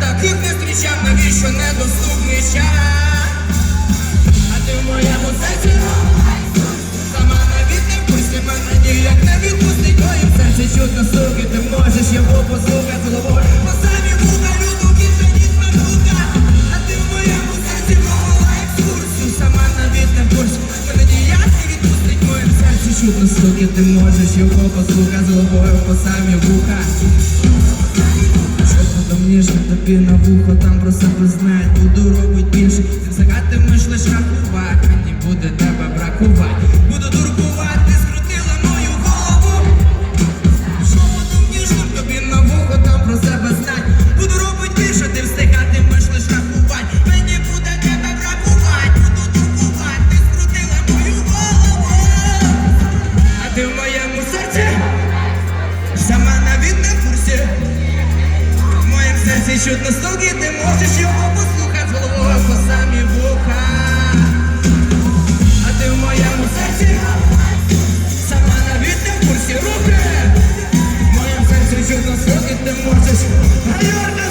таких не зустрічав, навіщо недоступний час? А ти в моєму серці сама навіть не пусти мене ніяк не відпустить моїм серці чутно суки, ти можеш його послухати головою. Бо самі бука люду більше ніж мабука, а ти в моєму серці мовила екскурсію, сама навіть не пусти мене ніяк не відпустить моїм чутно суки, ти можеш його послухати головою, по самі вуха. Подомніше тобі на вухо, там про себе знають, буду робить більше. Ти загатимеш лиш рахувати, мені буде тебе бракувати. Буду турбувати, скрутила мою голову. Що подумніше тобі на вухо, там про себе знать. Буду робить більше, ти встигатимеш лиш рахувати. Мені буде тебе бракувати, буду турбувати, скрутила мою голову. А ти в моєму серці, моєму серці чутно стуки, ти можеш його послухати головою по самі вуха. А ти в моєму серці, сама навіть не в курсі руки. В моєму серці чутно стуки, ти можеш. Гайорна